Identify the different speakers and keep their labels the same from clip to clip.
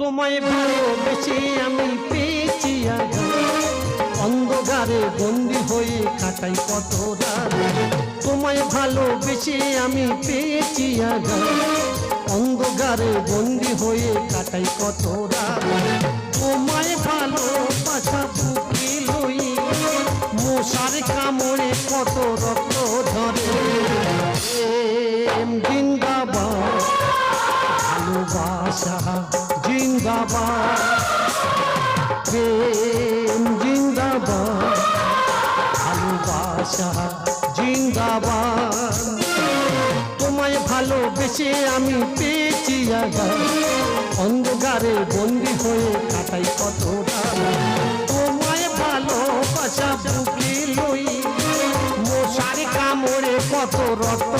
Speaker 1: তোমায় ভালোবেসে আমি পেয়েছি অন্ধকারে বন্দি হয়ে কাটাই কত রাত। তোমায় ভালোবেসে আমি পেয়েছি অন্ধকারে বন্দি হয়ে কাটাই কত রাত। তোমায় ভালোবাসা বুকে লই মশার কামড়ে কত রক্ত ধরে। জিন্দাবাদ, ভালোবাসা। জিন্দাবাদ। প্রেম জিন্দাবাদ, ভালোবাসা জিন্দাবাদ। তোমায় ভালোবেসে আমি পেয়েছি আঘাত। অন্ধকারে বন্দি হয়ে কাটাই কত রাত। তোমায় ভালোবাসা বুকে লই, মশার কামড়ে কত রক্ত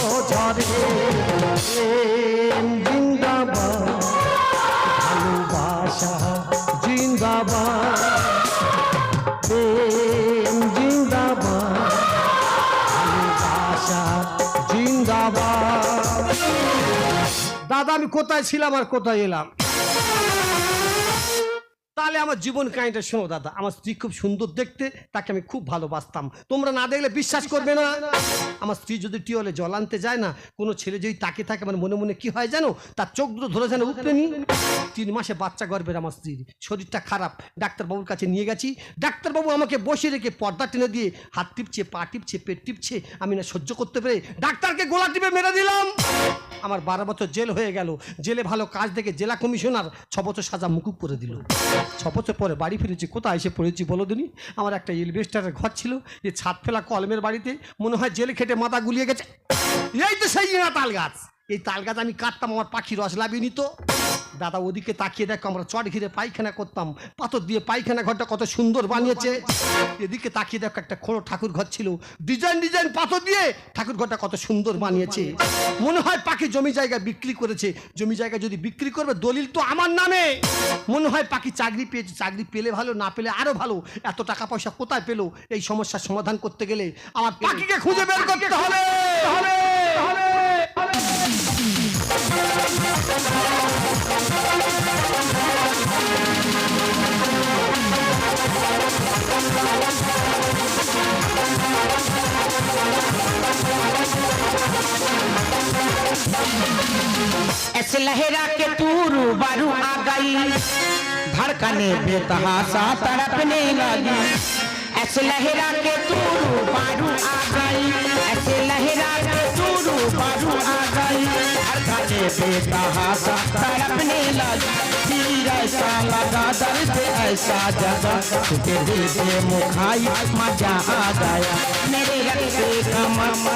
Speaker 1: আমি কোথায় ছিলাম আর কোথায় এলাম? তাহলে আমার জীবন কাহিনীটা শোনো দাদা। আমার স্ত্রী খুব সুন্দর দেখতে তাকে আমি খুব ভালোবাসতাম। তোমরা না দেখলে বিশ্বাস করবে না। আমার স্ত্রী যদি টিওলে জল আনতে যায় না কোনো ছেলে যদি তাকে থাকে আমার মনে মনে কি হয় জানো? তার চোখ দুটো ধরে যেন উপরে নি। তিন মাসে বাচ্চা গর্বের আমার স্ত্রীর শরীরটা খারাপ। ডাক্তারবাবুর কাছে নিয়ে গেছি। ডাক্তারবাবু আমাকে বসে রেখে পর্দা টেনে দিয়ে হাত টিপছে পা টিপছে পেট টিপছে। আমি না সহ্য করতে পেরে ডাক্তারকে গোলা টিপে মেরে দিলাম। আমার বারো বছর জেল হয়ে গেল। জেলে ভালো কাজ দেখে জেলা কমিশনার ছ বছর সাজা মুকুব করে দিল। ছ বছর পরে বাড়ি ফিরেছি। কোথায় এসে পড়েছি বলো দিনি? আমার একটা ইলভেস্টারের ঘর ছিল, যে ছাদ ফেলা কলমের বাড়িতে। মনে হয় জেল খেটে মাথা গুলিয়ে গেছে। এই তো সেই তাল গাছ। এই তাল গাছ আমি কাটতাম, আমার পাখি রস লাভিয়ে তো দাদা ওদিকে তাকিয়ে দেখো, আমরা চট ঘিরে পায়খানা করতাম। পাথর দিয়ে পায়খানা ঘরটা কত সুন্দর বানিয়েছে। এদিকে তাকিয়ে দেখো, একটা খোড়ো ঠাকুর ঘর ছিল। ডিজাইন ডিজাইন পাথর দিয়ে ঠাকুর ঘরটা কত সুন্দর বানিয়েছে। মনে হয় পাখি জমি জায়গা বিক্রি করেছে। জমি জায়গা যদি বিক্রি করবে, দলিল তো আমার নামে। মনে হয় পাখি চাকরি পেয়েছে। চাকরি পেলে ভালো, না পেলে আরও ভালো। এত টাকা পয়সা কোথায় পেল? এই সমস্যার সমাধান করতে গেলে আমার পাখিকে খুঁজে বের করতে হবে হবে হবে।
Speaker 2: ऐसे लहरा के तू बारू आ गई। धड़कने बेतहासा तड़पने लगी। ऐसे लहरा के तू बारू आ गई। ऐसे लहरा के तू रूबारू आ गई। धड़कने बेतहासा तड़पने लगी ऐसा लगा जगा मुखाई मज़ा आ गया मेरे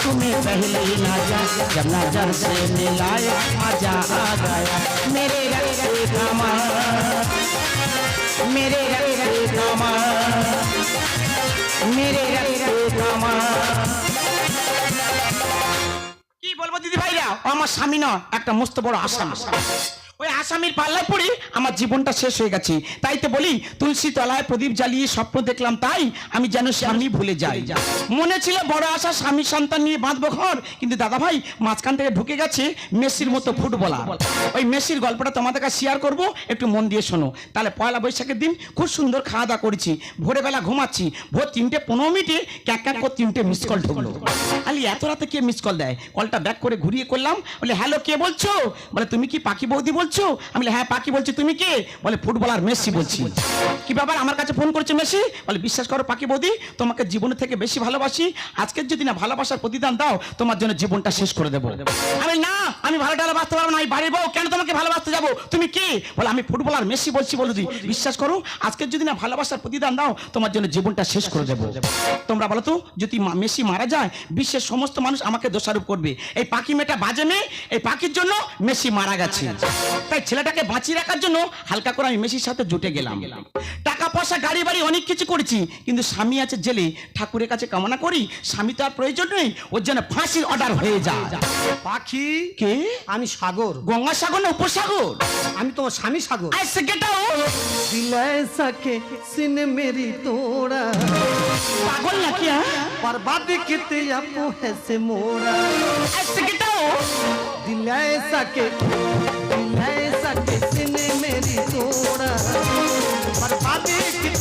Speaker 2: तुम्हें पहले ही जब नज़र से मिलाया मज़ा आ गया मेरे कमर मेरे कमर मेरे বলব দিদি ভাইরা আমার স্বামী না একটা মস্ত বড় আসামি। ওই আসামির পাল্লায় পড়ে আমার জীবনটা শেষ হয়ে গেছে। তাই তো বলি, তুলসী তলায় প্রদীপ জ্বালিয়ে স্বপ্ন দেখলাম, তাই আমি যেন স্বামী ভুলে যাই। মনে ছিল বড় আশা স্বামী সন্তান নিয়ে বাঁধবো ঘর, কিন্তু দাদা ভাই মাঝখান থেকে ঢুকে গেছে মেসির মতো ফুটবলার। ওই মেসির গল্পটা তোমাদের কাছে শেয়ার করব, একটু মন দিয়ে শোনো। তাহলে পয়লা বৈশাখের দিন খুব সুন্দর খাওয়া দাওয়া করেছি, ভোরবেলা ঘুমাচ্ছি, ভোর তিনটে পনেরো মিনিটে ক্যাক ক্যাক করে তিনটে মিস কল ঢুকলো। আলি এত রাতে কে মিস কল দেয়? কলটা ব্যাক করে ঘুরিয়ে করলাম, বলে হ্যালো কে বলছো? বলে, তুমি কি পাখি বৌদি বলছো? আমি বলি, হ্যাঁ পাখি বলছি তুমি কে? বলে ফুটবলার মেসি বলছি। কি ব্যাপার? আমার কাছে ফোন করছে মেসি? বলে বিশ্বাস করো পাখি বৌদি তোমাকে জীবনের থেকে বেশি ভালোবাসি। আজকের যদি না ভালোবাসার প্রতিদান দাও তোমার জন্য জীবনটা শেষ করে দেবো। আমি না আমি ভালো টালো বাঁচতে পারব না আমি বাড়ির বউ কেন তোমাকে ভালোবাসতে যাব? তুমি কি? বলে আমি ফুটবলার মেসি বলছি বলে দিই বিশ্বাস করো আজকের যদি না ভালোবাসার প্রতিদান দাও তোমার জন্য জীবনটা শেষ করে দেবো। তোমরা বলো তো যদি মেসি মারা যায় বিশ্বের সমস্ত মানুষ আমাকে দোষারোপ করবে। এই পাখি মেয়েটা বাজে মেয়ে এই পাখির জন্য মেসি মারা গেছে। তাই ছেলেটাকে বাঁচিয়ে রাখার জন্য হালকা করে আমি মেসির সাথে জুটে গেলাম টাকা পয়সা গাড়ি বাড়ি অনেক কিছু করেছি কিন্তু স্বামী আছে জেলে ঠাকুরের কাছে কামনা করি স্বামী তো আর প্রয়োজন নেই ওর জন্য ফাঁসির অর্ডার হয়ে যায়
Speaker 1: পাখি
Speaker 2: কে
Speaker 1: আমি সাগর
Speaker 2: গঙ্গাসাগর না উপসাগর
Speaker 1: আমি তোমার স্বামী সাগর
Speaker 2: ऐसे गेटाओ
Speaker 1: दिलाए सके सिन मेरी तोड़ा
Speaker 2: पागल ना क्या
Speaker 1: बर्बाद किते अपू है से मोड़ा
Speaker 2: ऐसे गेटाओ
Speaker 1: दिलाए सके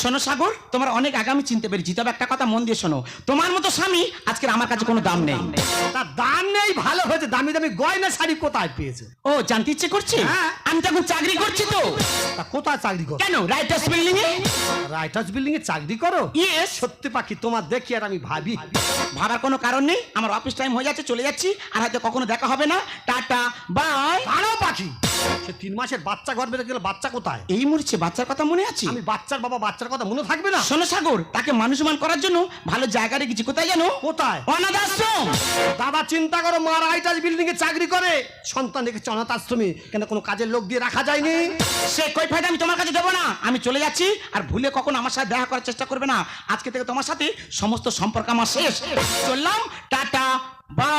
Speaker 2: শোনো সাগর তোমার অনেক আগামী চিনতে পেরেছি তবে একটা কথা মন দিয়ে শোনো। তোমার মতো স্বামী আজকের আমার কাছে কোনো দাম নেই।
Speaker 1: তা দাম নেই ভালো হয়েছে দামি দামি গয়না শাড়ি কোথায় পেয়েছে?
Speaker 2: ও জানতে ইচ্ছে করছে?
Speaker 1: হ্যাঁ।
Speaker 2: আমি তো চাকরি করছি তো।
Speaker 1: তা কোথায় চাকরি করো?
Speaker 2: কেন রাইটার্স বিল্ডিং এ?
Speaker 1: রাইটার্স বিল্ডিং এ চাকরি করো?
Speaker 2: ইয়েস
Speaker 1: সত্যি পাখি তোমার দেখি আর আমি ভাবি।
Speaker 2: ভাবার কোনো কারণ নেই আমার অফিস টাইম হয়ে যাচ্ছে চলে যাচ্ছি আর হয়তো কখনো দেখা হবে না। টাটা বাই
Speaker 1: দাঁড়াও পাখি। সে তিন মাসের বাচ্চা গর্ভে রেখে গেলে বাচ্চা কোথায়?
Speaker 2: এই মরছে বাচ্চার কথা মনে আছে?
Speaker 1: আমি বাচ্চার বাবা বাচ্চার কথা মনে থাকবে না?
Speaker 2: শোনো সাগর তাকে মানুষমান করার জন্য ভালো জায়গা রেখেছি। কোথায় জানো
Speaker 1: কোথায়?
Speaker 2: অনাথ আশ্রম।
Speaker 1: দাদা চিন্তা করো মা রাইটার্স বিল্ডিং এ চাকরি করে। সন্তান রেখেছে অনাথ আশ্রমে। কেন কোনো কাজের লোক দিয়ে রাখা যায়নি?
Speaker 2: সে কই ফায়দা আমি তোমার কাছে দেবো না। আমি চলে যাচ্ছি আর ভুলে কখনো আমার সাথে দেখা করার চেষ্টা করবে না। আজকে থেকে তোমার সাথে সমস্ত সম্পর্ক আমার শেষ। চললাম টাটা বা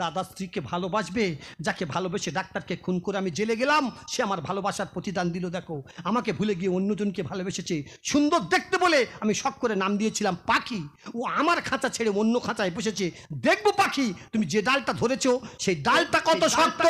Speaker 1: দাদা স্ত্রীকে ভালোবাসবে যাকে ভালোবেসে ডাক্তারকে খুন করে আমি জেলে গেলাম সে আমার ভালোবাসার প্রতিদান দিল দেখো। আমাকে ভুলে গিয়ে অন্যজনকে ভালোবেসেছে। সুন্দর দেখতে বলে আমি শখ করে নাম দিয়েছিলাম পাখি। ও আমার খাঁচা ছেড়ে অন্য খাঁচায় বসেছে। দেখব পাখি তুমি যে ডালটা ধরেছো সেই ডালটা কত শক্ত!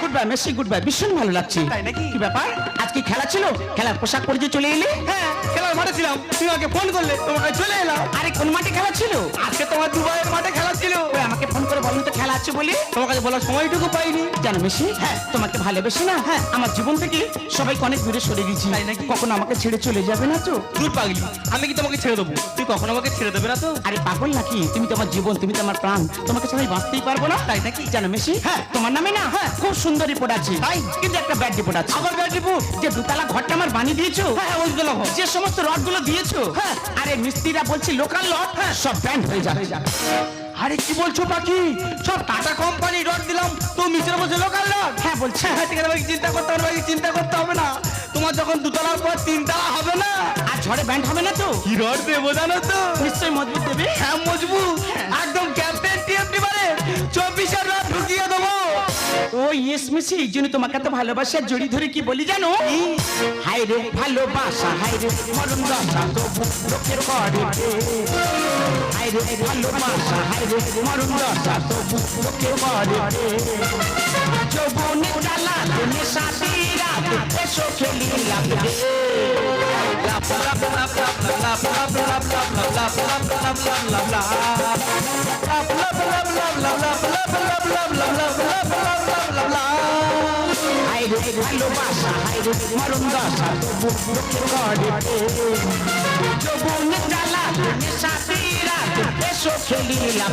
Speaker 2: Good bye Messi good bye ভীষণ ভালো লাগছে।
Speaker 1: তাই নাকি?
Speaker 2: কি ব্যাপার? আজকে খেলা ছিল? খেলার পোশাক পরে যে চলে এলে?
Speaker 1: হ্যাঁ খেলার মাঠে ছিলাম। তুমি আমাকে ফোন করলে তোমাকে চলে এলাম।
Speaker 2: আরে কোন মাঠে খেলা ছিল?
Speaker 1: আজকে তোমার দুবাইয়ের মাঠে খেলা ছিল।
Speaker 2: ওই আমাকে ফোন করে বলুন তো খেলা আছে বলে?
Speaker 1: তোমার কাছে বলার সময়টুকু পাইনি।
Speaker 2: জানো মেসি হ্যাঁ। তোমাকে ভালোবেসে না হ্যাঁ। আমার জীবন থেকে সবাইকে অনেক দূরে সরে গেছি।
Speaker 1: তাই নাকি?
Speaker 2: কখনো আমাকে ছেড়ে চলে যাবে না তো?
Speaker 1: দূর পাগলি। আমি কি তোমাকে ছেড়ে দেবো? তুই কখনো আমাকে ছেড়ে দেবে না তো?
Speaker 2: আরে পাগল নাকি? তুমি তো আমার জীবন তুমি তো আমার প্রাণ তোমাকে ছাড়াই বাঁচতেই পারব না।
Speaker 1: তাই নাকি?
Speaker 2: জানো মেসি হ্যাঁ। তোমার নামে না হ্যাঁ। খুব সুন্দর রিপোর্ট আছে।
Speaker 1: তাই?
Speaker 2: কিন্তু একটা ব্যাড রিপোর্ট আছে।
Speaker 1: আবার ব্যাড রিপোর্ট
Speaker 2: যে দুতলা ঘরটা আমার বানিয়ে দিয়েছ?
Speaker 1: হ্যাঁ ওই দিলাম
Speaker 2: যে সমস্ত রডগুলো দিয়েছ?
Speaker 1: হ্যাঁ।
Speaker 2: আরে মিস্ত্রিরা বলছে লোকাল লট সব ব্যান্ড হয়ে যাবে।
Speaker 1: আরে কি বলছো পাখি? সব টাটা কোম্পানি রড দিলাম। তো মিশ্র বসে লোকাল রড
Speaker 2: হ্যাঁ বলছে।
Speaker 1: হ্যাঁ ঠিক আছে চিন্তা করতে হবে না, চিন্তা করতে হবে না। যখন দুতলার পর তিনতলা হবে না
Speaker 2: আর ঝড়ে ব্যান্ড হবে না তো?
Speaker 1: কি রড দেবো জানো তো?
Speaker 2: নিশ্চয়ই মজবুত দেবে।
Speaker 1: হ্যাঁ মজবুত। একদম ক্যাপ্টেন টিএমটি মানে চব্বিশের রড ঢুকিয়ে দেবো।
Speaker 2: ও ইয়েস মিসি এই জন্য তোমাকে এত ভালোবাসা জড়ি ধরে কি বলি জানো? হাই রে ভালোবাসা হাই রে মরণ দশা তবু লোকের করে হাই রে ভালোবাসা হাই রে মরণ দশা তবু লোকের করে যৌবন জ্বালা
Speaker 1: তুমি সাথী রাত
Speaker 2: এসো খেলিলাম ভালোবাসা হাইরে মরণ দশা তবু বুকে গড়ে যৌবন জ্বালা তুমি সাথী রাত এসো খেলিলাম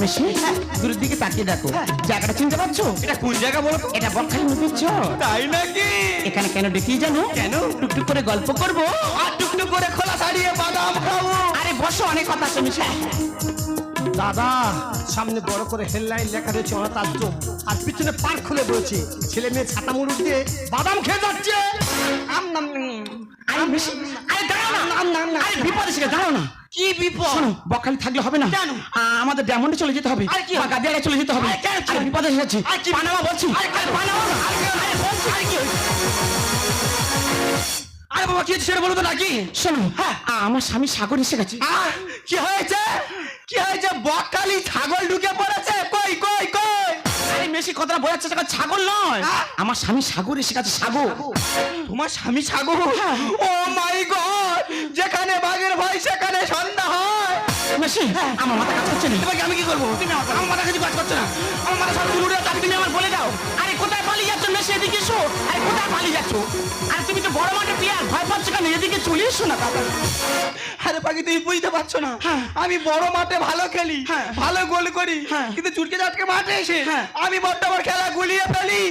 Speaker 2: মেশি দূরের দিকে তাকিয়ে দেখো জায়গাটা চিনতে পারছ
Speaker 1: এটা কোন জায়গা বলো তো?
Speaker 2: এটা বকখালি নদীর চর
Speaker 1: তাই নাকি
Speaker 2: এখানে কেন ডেকেই জানো
Speaker 1: কেন?
Speaker 2: টুকটুক করে গল্প করব
Speaker 1: আর টুকটুক করে খোলা ছাড়িয়ে বাদাম খাব
Speaker 2: আরে বসো অনেক কথা মিশা
Speaker 1: দাদা সামনে বড় করে হেডলাইন লেখা রয়েছে অনাথ আর পিছনে পার্ক খুলে রয়েছে ছেলে মেয়ে ছাতা মুড়ুক দিয়ে বাদাম খেয়ে যাচ্ছে আম নাম
Speaker 2: আরে আরে দাঁড়াও না আরে বিপদ গেছে, দাঁড়াও না
Speaker 1: কি বিপদ?
Speaker 2: শোনো বকখালি থাকলে হবে না।
Speaker 1: কেন?
Speaker 2: আমাদের ডায়মন্ডে চলে যেতে হবে
Speaker 1: আরে কি
Speaker 2: বা গাদিয়ালে চলে যেতে হবে
Speaker 1: আরে
Speaker 2: বিপদ এসে
Speaker 1: কি?
Speaker 2: পানামা বলছি।
Speaker 1: আরে কেন?
Speaker 2: পানামা? না। আরে বলছি।
Speaker 1: কি আরে বাবা কি সেটা বলো তো নাকি?
Speaker 2: শোনো হ্যাঁ। আমার স্বামী সাগর এসে গেছে।
Speaker 1: কি হয়েছে? কি হয়েছে? বকখালি ছাগল ঢুকে পড়েছে? কই কই কই?
Speaker 2: মেশি কথাটা বোঝাচ্ছে সেটা ছাগল নয়।
Speaker 1: হ্যাঁ?
Speaker 2: আমার স্বামী সাগর এসে গেছে সাগর।
Speaker 1: তোমার স্বামী ছাগল ও মাই গড! যেখানে বাঘের ভয় সেখানে সন্ধ্যা হয়।
Speaker 2: মেশি আমার মাথা কাজ করছে না
Speaker 1: এবার আমি কি করব? তুমি আমার মাথা কিছু কাজ করছে না? আমার মাথা সব দূরে
Speaker 2: তাকে তুমি আমার বলে দাও। এদিকে এসো আরে কোথায় পালিয়ে যাচ্ছ? আরে তুমি তো বড় মাঠে প্লেয়ার ভয় পাচ্ছ কেন? এদিকে চলে এসো না দাদা
Speaker 3: আরে পাখি তুমি বুঝতে পারছ না?
Speaker 2: হ্যাঁ।
Speaker 3: আমি বড় মাঠে ভালো খেলি
Speaker 2: হ্যাঁ।
Speaker 3: ভালো গোল করি
Speaker 2: হ্যাঁ।
Speaker 3: কিন্তু চুটকে চাটকে মাঠে এসে। আমি বড্ড আমার খেলা গুলিয়ে ফেলি।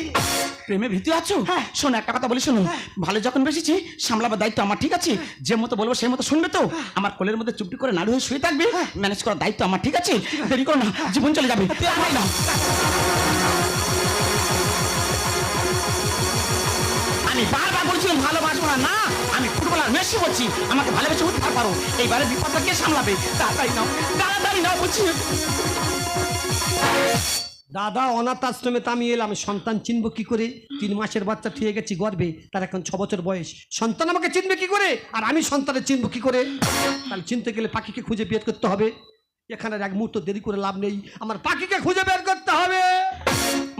Speaker 2: প্রেমে ভীতি আছো? হ্যাঁ। শোনো একটা কথা বলি শোনো। ভালো যখন বেশিছি সামলাবার দায়িত্ব আমার ঠিক আছে? যে মতো বলব সেই মতো শুনবে তো? আমার কোলের মধ্যে চুপটি করে নাড়ু হয়ে শুয়ে থাকবে। ম্যানেজ করার দায়িত্ব আমার ঠিক আছে? দেরি করো না জীবন চলে যাবে। আমি বারবার বলছিলাম ভালোবাসবো না। না, আমি ফুটবলার মেসি বলছি আমাকে ভালোবেসে উঠতে পারো। এইবারে বিপদটা কে সামলাবে? তাড়াতাড়ি নাও তাড়াতাড়ি নাও বলছি।
Speaker 1: দাদা, অনাথ আশ্রমে তো আমি এলাম। সন্তান চিনব কি করে? তিন মাসের বাচ্চা ঠিয়ে গেছি গর্বে তার এখন ছ বছর বয়স। সন্তান আমাকে চিনবে কি করে? আর আমি সন্তানের চিনব কি করে? তাহলে চিনতে গেলে পাখিকে খুঁজে বের করতে হবে। এখানে এক মুহূর্ত দেরি করে লাভ নেই। আমার পাখিকে খুঁজে বের করতে হবে।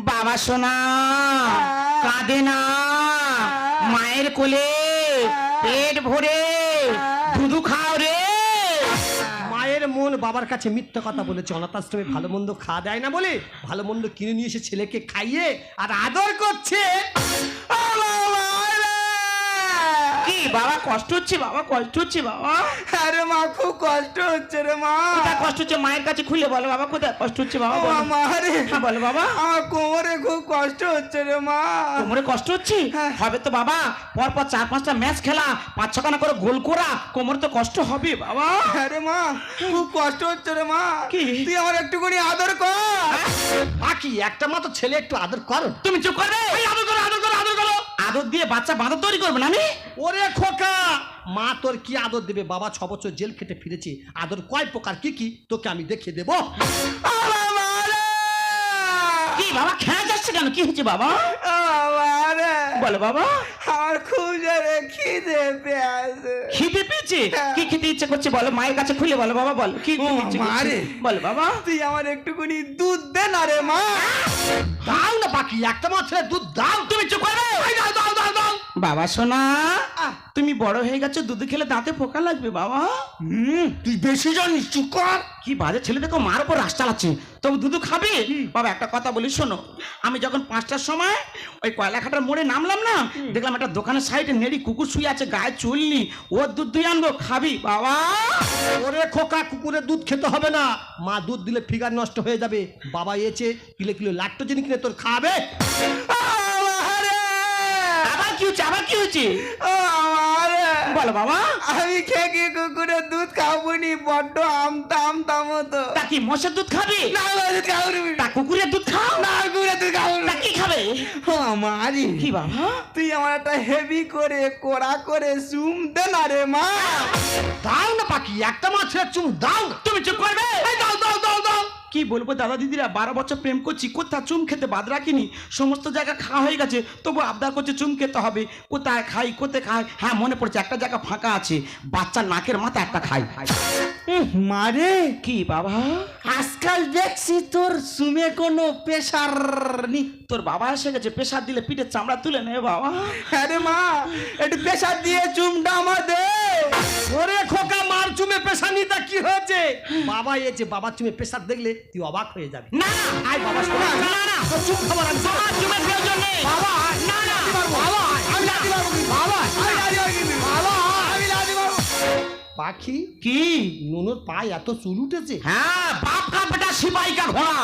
Speaker 2: বাবা সোনা, কাঁদে না। মায়ের কোলে পেট ভরে দুধু খাও রে।
Speaker 1: মায়ের মন বাবার কাছে মিথ্যা কথা বলেছে। অনাথাশ্রমে ভালো মন্দ খাওয়া দেয় না বলে ভালো মন্দ কিনে নিয়ে এসে ছেলেকে খাইয়ে আর আদর করছে।
Speaker 2: কি? বাবা কষ্ট হচ্ছে বাবা কষ্ট হচ্ছে বাবা।
Speaker 3: আরে মা খুব কষ্ট হচ্ছে রে মা।
Speaker 2: কোথায় কষ্ট হচ্ছে? মায়ের কাছে খুলে বলো বাবা কোথায় কষ্ট হচ্ছে বাবা
Speaker 3: ও
Speaker 2: বলো।
Speaker 3: মা রে
Speaker 2: হ্যাঁ বলো বাবা।
Speaker 3: আমার কোমরে খুব কষ্ট হচ্ছে রে মা।
Speaker 2: কোমরে কষ্ট হচ্ছে?
Speaker 3: হ্যাঁ।
Speaker 2: হবে তো বাবা। পর পর চার পাঁচটা ম্যাচ খেলা পাঁচ ছখানা করে গোল করা কোমরে তো কষ্ট হবে বাবা।
Speaker 3: আরে মা খুব কষ্ট হচ্ছে রে মা।
Speaker 2: কি?
Speaker 3: তুই আমার একটুখানি আদর কর।
Speaker 1: পাখি একটা মাত্র ছেলে একটু আদর কর?
Speaker 2: তুমি চুপ করবে আদর করো আদর করো আদর করো। আদর দিয়ে বাচ্চা বাঁধা তৈরি করবে না আমি?
Speaker 1: ওরে খোকা! মা তোর কি আদর দেবে? বাবা ছ বছর জেল খেটে ফিরেছি। আদর কয় প্রকার? কি কি? তোকে আমি দেখিয়ে দেবো।
Speaker 2: কি বাবা খেয়ে যাচ্ছে কেন? কি হচ্ছে বাবা? বলো বাবা।
Speaker 3: আমার খুব জোরে খিদে পেয়েছে।
Speaker 2: খিদে পেয়েছে? কি খেতে ইচ্ছে করছে বলো? মায়ের কাছে খুলে বলো বাবা বলো। কি
Speaker 3: মারে।
Speaker 2: বলো বাবা।
Speaker 3: তুই আমার একটুখানি দুধ দে না রে মা।
Speaker 1: দাও না পাখি একটা ছেলে দুধ দাও।
Speaker 2: তুমি চুপ করবে। বাবা সোনা তুমি বড় হয়ে গেছো দুধ খেলে দাঁতে পোকা লাগবে বাবা।
Speaker 1: হুম তুই বেশি জানিস চুপ কর।
Speaker 2: কি বাজে ছেলে দেখো মার উপর রাস চালাচ্ছে। তবু দুধ খাবে? বাবা একটা কথা বলি শোনো। আমি যখন পাঁচটার সময় ওই কয়লাখাটার মোড়ে নামলাম না দেখলাম একটা দোকানের সাইডে নেড়ি কুকুর শুয়ে আছে গায়ে চুলনি ওর দুধ দুই আনব খাবি বাবা।
Speaker 1: ওরে খোকা কুকুরের দুধ খেতে হবে না। মা দুধ দিলে ফিগার নষ্ট হয়ে যাবে। বাবা এসে কিলো কিলো লাট্টো জিনিস কিনে তোর খাবে।
Speaker 2: কি আবার কি
Speaker 3: আমার রে
Speaker 2: বলো বাবা।
Speaker 3: আমি খেয়ে কুকুরের দুধ খাব নি বড্ড আমতা আমতা মতো
Speaker 2: তা কি মোষের দুধ খাবি?
Speaker 3: না না, দুধ খাব
Speaker 2: তা কুকুরের দুধ খাও?
Speaker 3: না কুকুরের দুধ খাব
Speaker 2: তা কি খাবে?
Speaker 3: ও আমারই
Speaker 2: কি বাবা?
Speaker 3: তুই আমার একটা হেভি করে কোড়া করে জুম দে না রে মা।
Speaker 1: দাও না পাখি একটা মাছ ছেলে চুম দাও।
Speaker 2: তুমি চুপ করবে?
Speaker 1: দাও দাও দাও দাও।
Speaker 2: কি বলব দাদা দিদিরা? বারো বছর প্রেম করছি, কোথায় চুম খেতে বাদ রাখিনি? সমস্ত জায়গা খাওয়া হয়ে গেছে তবু আবদার করছে চুম খেতে হবে। কোথায় খাই কোথায় খাই? হ্যাঁ মনে পড়ছে, একটা জায়গা ফাঁকা আছে, বাচ্চার নাকের মাথা একটা খাই।
Speaker 3: মারে
Speaker 2: কি বাবা?
Speaker 3: আজকাল দেখছি তোর সুমে কোনো প্রেশার নি
Speaker 2: তোর বাবা এসে গেছে প্রেশার দিলে পিঠের চামড়া তুলে নে বাবা।
Speaker 3: আরে মা একটু প্রেশার দিয়ে চুমটা আমার দে।
Speaker 1: ওরে খোকা মার চুমে পেশা নিতা কি হয়েছে? বাবা এসে বাবার চুমে পেশার দেখলে তুই অবাক হয়ে যাবি।
Speaker 2: না না
Speaker 1: আয় বাবা শোনা।
Speaker 2: না না
Speaker 1: তোর চুম খাবার আমি
Speaker 2: বাবা চুমের প্রয়োজন নেই।
Speaker 1: বাবা
Speaker 2: না না
Speaker 1: বাবা আমি মারবো কিন্তু। বাবা
Speaker 3: আমি মারবো কিন্তু।
Speaker 1: বাবা
Speaker 3: আমি লাঠি মারবো।
Speaker 1: পাখি?
Speaker 2: কি?
Speaker 1: নুনুর পায়ে এত চুল উঠেছে।
Speaker 2: হ্যাঁ বাপ কা বেটা সিপাহি কা ঘোড়া।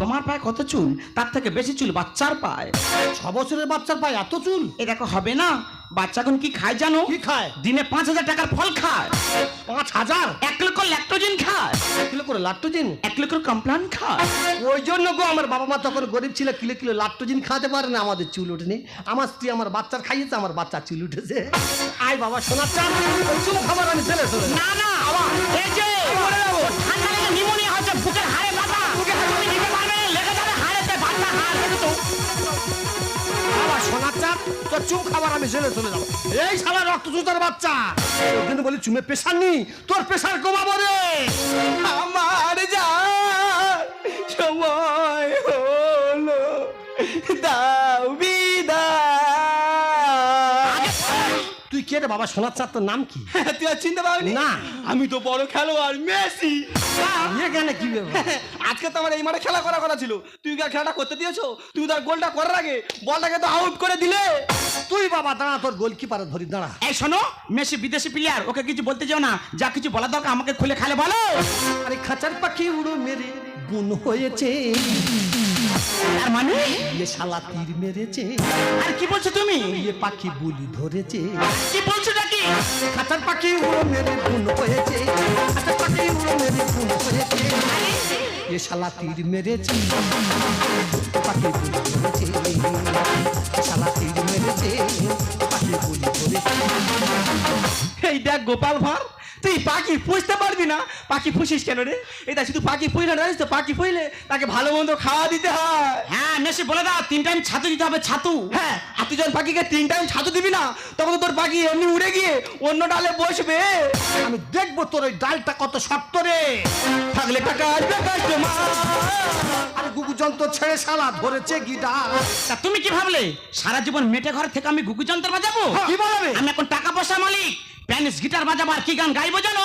Speaker 2: তোমার পায়ে কত চুল? তার থেকে বেশি চুল বাচ্চার পায়।
Speaker 1: ছ বছরের বাচ্চার পায়ে এত চুল?
Speaker 2: এ দেখো হবে না। বাচ্চা এখন কি খায় জানো?
Speaker 1: কি খায়?
Speaker 2: দিনে পাঁচ হাজার টাকার ফল খায়।
Speaker 1: পাঁচ হাজার?
Speaker 2: এক কিলো করে ল্যাক্টোজেন খায়।
Speaker 1: কিলো করে লাট্টোজিন
Speaker 2: এক কিলো করে কমপ্লান খায়।
Speaker 1: ওই জন্য গো আমার বাবা মা তখন গরিব ছিল কিলো কিলো লাট্টোজিন খাওয়াতে পারে না আমাদের চুল ওঠেনি আমার স্ত্রী আমার বাচ্চার খাইয়েছে আমার বাচ্চার চুল উঠেছে। আয় বাবা শোনার চান চুল খাবার আমি ছেলে
Speaker 2: না না এই যে
Speaker 1: তোর চুম খাবার আমি চলে যাব। এই শালা রক্ত চুতার বাচ্চা ওর বলি চুমে প্রেশার নি, তোর পেশার কমাবো রে!
Speaker 3: আমার যা সময়
Speaker 1: কে রে বাবা সোনার চাঁদ তোর নাম কি?
Speaker 3: তুই আর চিনতে পারবি
Speaker 1: না।
Speaker 3: আমি তো বড় খেলোয়াড় মেসি।
Speaker 1: এখানে কি ব্যাপার?
Speaker 3: আজকে তো আমার এই মাঠে খেলা করা কথা ছিল। তুই কি খেলাটা করতে দিয়েছ? তুই তার গোলটা করার আগে বলটাকে তো আউট করে দিলে।
Speaker 1: তুই বাবা দাঁড়া তোর গোলকিপার ধরি দাঁড়া।
Speaker 2: এই শোনো মেসি বিদেশি প্লেয়ার ওকে কিছু বলতে যাও না। যা কিছু বলা দরকার আমাকে খুলে খালে বলো।
Speaker 1: আরে খাঁচার পাখি উড়ো মেরে গুণ হয়েছে।
Speaker 2: তার মানে?
Speaker 1: ইয়ে শালা তীর মেরেছে।
Speaker 2: আর কি বলছো তুমি?
Speaker 1: ইয়ে পাখি বুলি ধরেছে।
Speaker 2: কি বলছো নাকি
Speaker 1: খাঁচার পাখি উড়ো মেরে গুণ হয়েছে। খাঁচার পাখি উড়ো মেরে গুণ হয়েছে। ইয়ে শালা তীর মেরেছে। পাখি বুলি ধরেছে। শালা তীর মেরেছে। পাখি বুলি ধরেছে।
Speaker 3: এই দেখ গোপাল ভাঁড়। তুই পাখি পুষতে পারবি না? পাখি পুষিস কেন রে? এটা শুধু পাখি পুষলে না জানিস তো? পাখি পুষলে তাকে ভালো মন্দ খাওয়া দিতে হয়।
Speaker 2: হ্যাঁ মেসি বলে দাও তিন টাইম ছাতু দিতে হবে ছাতু।
Speaker 3: হ্যাঁ আর তুই যখন পাখিকে তিন টাইম ছাতু দিবি না তখন তো তোর পাখি এমনি উড়ে গিয়ে অন্য ডালে বসবে।
Speaker 1: আমি দেখব তোর ওই ডালটা কত শক্ত রে।
Speaker 3: থাকলে টাকা আসবে কাস্টমার
Speaker 1: আর গুগু যন্ত্র ছেড়ে শালা ধরেছে গিটা
Speaker 2: তা তুমি কি ভাবলে? সারা জীবন মেটে ঘর থেকে আমি গুগু যন্ত্র বাজাবো?
Speaker 1: কি বাজাবে?
Speaker 2: আমি এখন টাকা পয়সা মালিক। প্যানিস গিটার বাজাবো আর কি গান গাইবো জানো?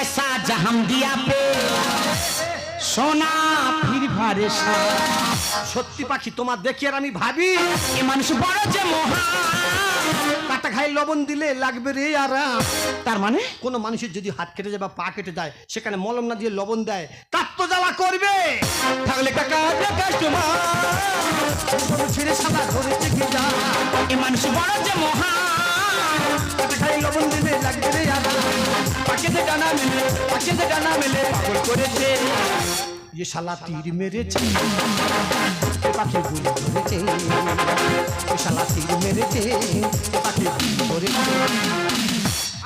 Speaker 2: এসা জাহাম দিয়া পে। সোনা ফির ভারে
Speaker 1: সত্যি পাখি তোমার দেখি আর আমি ভাবি।
Speaker 2: এ মানুষ বড় যে মহা।
Speaker 1: কাটা খাই লবণ দিলে লাগবে রে আরাম।
Speaker 2: তার মানে?
Speaker 1: কোনো মানুষের যদি হাত কেটে যায় বা পা কেটে যায় সেখানে মলম না দিয়ে লবণ দেয় তার তো জ্বালা করবে।
Speaker 3: তাহলে কাকা কাস্টমার
Speaker 1: ছেড়ে শালা ধরেছে গিটা
Speaker 2: এ মানুষ বড় যে মহা।
Speaker 1: কাটা খাই লবণ দিলে লাগবে রে আরাম
Speaker 3: পাখিতে ডানা মেলে, পাখিতে ডানা মেলে, পাগল করেছে।
Speaker 1: ये শালা তীর মেরেছে। পাখি গুলি ধরেছে এ শালা তীর মেরেছে। পাখি গুলি ধরেছে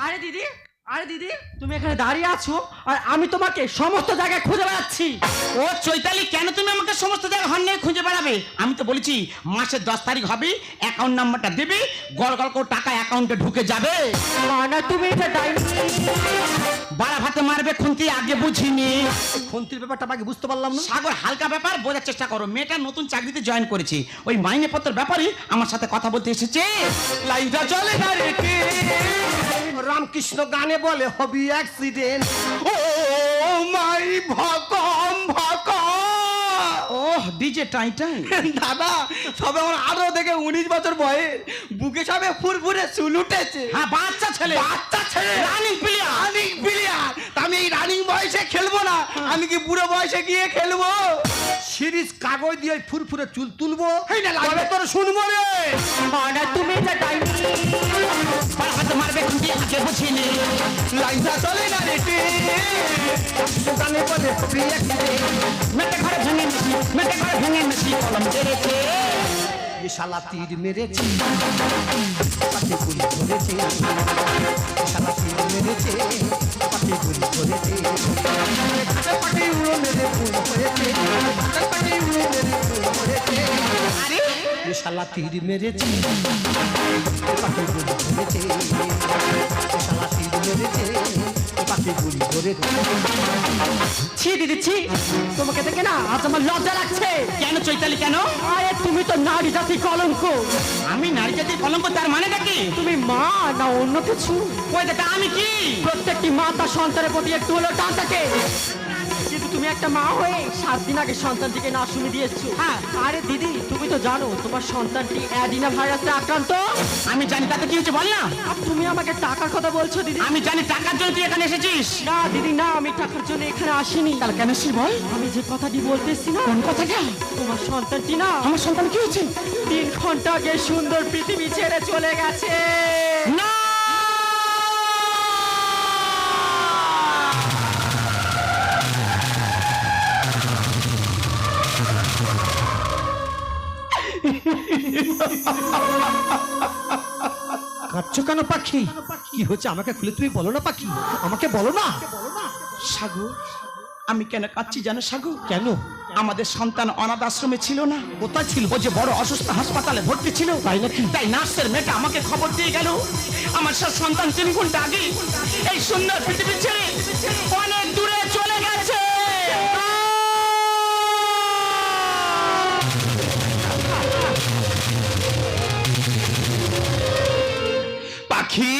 Speaker 4: আরে দিদি আরে দিদি তুমি এখানে দাঁড়িয়ে আছো আর আমি তোমাকে সমস্ত জায়গায় খুঁজে বেড়াচ্ছি।
Speaker 2: ও চৈতালি কেন তুমি আমাকে সমস্ত জায়গায় হর্নে খুঁজে বেড়াবে? আমি তো বলেছি মাসের দশ তারিখ হবে অ্যাকাউন্ট নাম্বারটা দেবে গড় গড় করে টাকা অ্যাকাউন্টে ঢুকে যাবে।
Speaker 4: না তুমি এটা
Speaker 2: বাড়া ভাতে মারবে খুন্তি আগে বুঝিনি।
Speaker 1: খুন্তির ব্যাপারটা বাকি বুঝতে পারলাম না।
Speaker 2: সাগর হালকা ব্যাপার বোঝার চেষ্টা করো। মেয়েটা নতুন চাকরিতে জয়েন করেছে। ওই মাইনে পত্রের ব্যাপারে আমার সাথে কথা বলতে এসেছে।
Speaker 3: লাইনটা চলে না রেখে
Speaker 1: রামকৃষ্ণ গানে বলে হবি অ্যাক্সিডেন্ট
Speaker 3: ও মাই ভকম ভকম
Speaker 2: ওহ ডিজে টাইটাই
Speaker 3: দাদা সবে আমার আঠারো থেকে উনিশ বছর বয়স বুকে সবে ফুরফুরে চুল উঠেছে।
Speaker 2: হ্যাঁ বাচ্চা ছেলে।
Speaker 3: বাচ্চা ছেলে।
Speaker 2: রানিং প্লেয়ার
Speaker 3: রানিং প্লেয়ার আমি এই রানিং বয়সে খেলব না আমি কি বুড়ো বয়সে গিয়ে খেলব?
Speaker 1: সিরিজ কাগজ দিয়ে ফুরফুরে চুল তুলবো?
Speaker 3: এই না,
Speaker 1: তবে তোর শুনব রে।
Speaker 4: না তুমি
Speaker 2: ভাতে মারবে আগে বুঝিনি
Speaker 3: লাইনটা চলে না রেটে
Speaker 1: গানে বলে হবি অ্যাক্সিডেন্ট
Speaker 2: মেটে ঘরে ভেঙে নিছি, মেটে ঘরে ভেঙে নিছি, কলম ধরেছে
Speaker 1: এ শালা তীর মেরেছে পাখি গুলি ধরেছে। শালা তীর মেরেছে পাখি গুলি ধরেছে। পাখি উড়ো মেরে ফুল হয়েছে পাখি উড়ো মেরে শালা তীর মেরেছে। পাখি গুলি ধরেছে। শালা তীর মেরেছে। পাখি গুলি ধরেছে।
Speaker 4: ছি দিদি ছি। তোমাকে দেখে না আজ আমার লজ্জা লাগছে।
Speaker 2: কেন চৈতালি কেন?
Speaker 4: আরে তুমি তো নারী জাতি কলঙ্ক।
Speaker 2: আমি নারী জাতির কলঙ্ক তার মানেটা কি?
Speaker 4: তুমি মা না অন্য কিছু?
Speaker 2: ওই আমি কি?
Speaker 4: প্রত্যেকটি মা তার সন্তানের প্রতি একটু হলেও টান থাকে। তুমি একটা মা হয়ে সাত দিন আগে সন্তানটিকে না শুনে দিয়েছ। হ্যাঁ আরে দিদি তুমি তো জানো তোমার সন্তানটি অ্যাডিনা ভাইরাসে আক্রান্ত।
Speaker 2: আমি জানি তাতে কি হচ্ছে বল না।
Speaker 4: আর তুমি আমাকে টাকার কথা বলছো দিদি।
Speaker 2: আমি জানি টাকার জন্য তুই এখানে এসেছিস।
Speaker 4: না দিদি না আমি টাকার জন্য এখানে আসিনি।
Speaker 2: তাহলে কেন এসেছিস বল?
Speaker 4: আমি যে কথাটি বলতেছি না
Speaker 2: কোন কথাটা
Speaker 4: তোমার সন্তানটি না।
Speaker 2: আমার সন্তান কি হয়েছে?
Speaker 4: তিন ঘণ্টা আগে সুন্দর পৃথিবী ছেড়ে চলে গেছে।
Speaker 2: না
Speaker 1: কাঁদছো কেন পাখি? কি হচ্ছে আমাকে খুলে তুমি বলো না পাখি। আমাকে বলো না।
Speaker 2: সাগু আমি কেন কাচ্ছি জানো সাগু
Speaker 1: কেন?
Speaker 2: আমাদের সন্তান অনাথ আশ্রমে ছিল না।
Speaker 1: কোথায় ছিল?
Speaker 2: ও যে বড় অসুস্থ হাসপাতালে ভর্তি ছিল। তাই নাকি? তাই নার্সের মেয়েটা আমাকে খবর দিয়ে গেল। আমার সব সন্তান তিন ঘণ্টা আগে এই সুন্দর পৃথিবী ছেড়ে
Speaker 3: পাখি।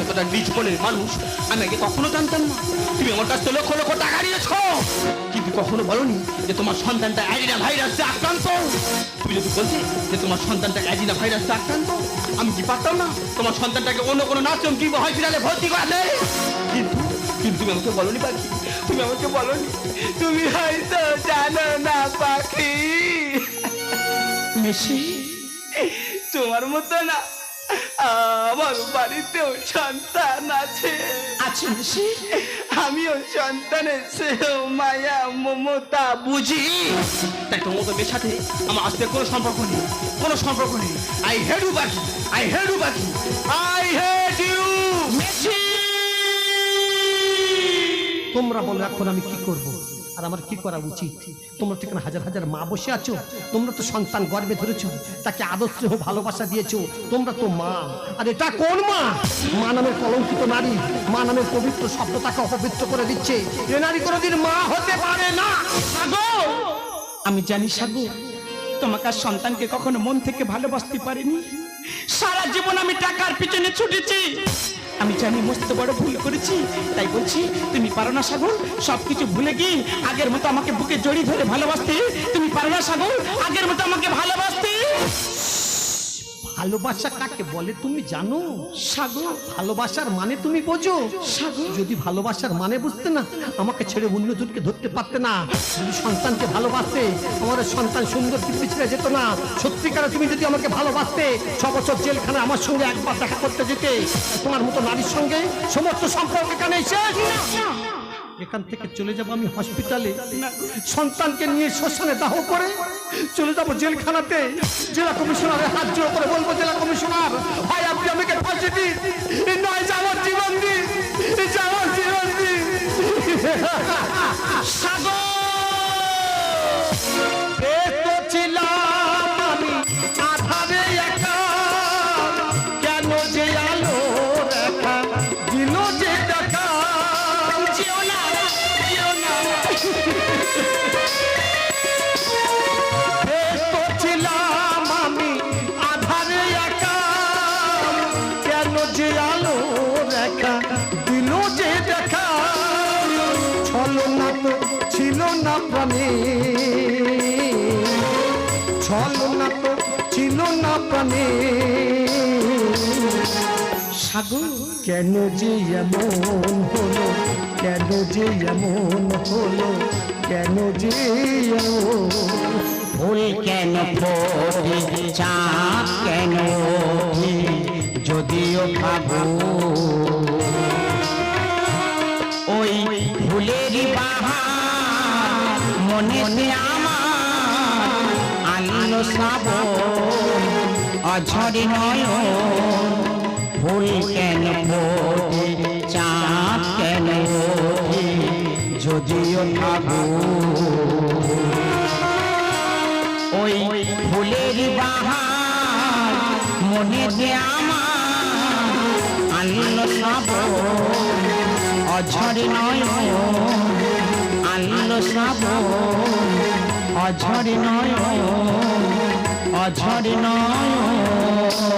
Speaker 3: এতটা নিজ মনের মানুষ আমি আগে কখনো জানতাম না। তুমি আমার কাছ থেকে লক্ষ লক্ষ টাকা নিয়েছ। কিন্তু কখনো বলনি যে তোমার সন্তানটা অ্যাডিনা ভাইরাসে আক্রান্ত। তুমি যদি বলতে যে তোমার সন্তানটা অ্যাডিনা ভাইরাসে আক্রান্ত আমি কি পারতাম না? তোমার সন্তানটাকে অন্য কোনো নাচন কিংবা হসপিটালে ভর্তি করাতে? কিন্তু কিন্তু তুমি আমাকে বলনি পাখি। তুমি আমাকে বলনি। তুমি হয়তো জানো না পাখি।
Speaker 2: মেশি
Speaker 3: তোমার মতো না। আমার বাড়িতেও সন্তান আছে।
Speaker 2: আছে মেশি
Speaker 3: আমিও সন্তানের সেও মায়া মমতা বুঝি? তাই তোমার মেয়ের সাথে আমার আসতে কোনো সম্পর্ক নেই কোনো সম্পর্ক নেই। আই হেড ইউ বাকি। আই হেড ইউ বাকি। আই হেড ইউ
Speaker 1: তোমরা বলো এখন আমি কি করব? আর আমার কি করা উচিত? তোমরা তো এখানে হাজার হাজার মা বসে আছো। তোমরা তো সন্তান গর্বে ধরেছো। তাকে আদর স্নেহ ভালোবাসা দিয়েছ। তোমরা তো মা। আর এটা কোন মা? মা নামের কলঙ্কিত নারী, মা নামের পবিত্র শব্দ তাকে অপবিত্র করে দিচ্ছে। এ নারী কোনোদিন মা হতে পারে না।
Speaker 2: আমি জানি সাগর, তোমাকে আর সন্তানকে কখনো মন থেকে ভালোবাসতে পারিনি। সারা জীবন আমি টাকার পিছনে ছুটেছি। আমি জানি মস্ত বড় ভুল করেছি, তাই বলছি, তুমি পারো না সাগর সব কিছু ভুলে গিয়ে আগের মতো আমাকে বুকে জড়িয়ে ধরে ভালোবাসতে। তুমি পারো না সাগর, আগের মতো আমাকে ভালোবাসতে।
Speaker 1: ভালোবাসা কাকে বলে তুমি জানো?
Speaker 2: সাগর।
Speaker 1: ভালোবাসার মানে তুমি বোঝো?
Speaker 2: সাগর।
Speaker 1: যদি ভালোবাসার মানে বুঝতে না আমাকে ছেড়ে অন্যজনকে ধরতে পারতে না। যদি সন্তানকে ভালোবাসতে আমার সন্তান সুন্দর পৃথিবী ছেড়ে যেত না। সত্যিকারে তুমি যদি আমাকে ভালোবাসতে ছ বছর জেলখানে আমার সঙ্গে একবার দেখা করতে যেতে তোমার মতো নারীর সঙ্গে সমস্ত সম্পর্ক এখানে শেষ এখান থেকে চলে যাব আমি হসপিটালে সন্তানকে নিয়ে শ্মশানে দাহ করে চলে যাব জেলখানাতে। জেলা কমিশনারের হাত জোড় করে বলব, জেলা কমিশনার, ভাই, আপনি আমাকে ফাঁসি দিন। নয় যাওয়ার জীবন দিন। যাওয়ার জীবন দিন। এ
Speaker 2: সাগর।
Speaker 1: কেন যে এমন হলো কেন যে এমন হলো কেন যে এমন
Speaker 2: ফুল কেন ফোটে চাঁদ কেন যদিও ভাবো ওই ফুলের বাহার মনে আমার আলো শ্রাবণ অঝরে নয়ন। ফুল কেন ফোটে চাঁদ কেন ওঠে, যদিও ভাবো ওই ফুলের বাহার মনে আমার আনন্দ সব অঝরে নয় আনন্দ সব অঝরে নয় অঝরে নয়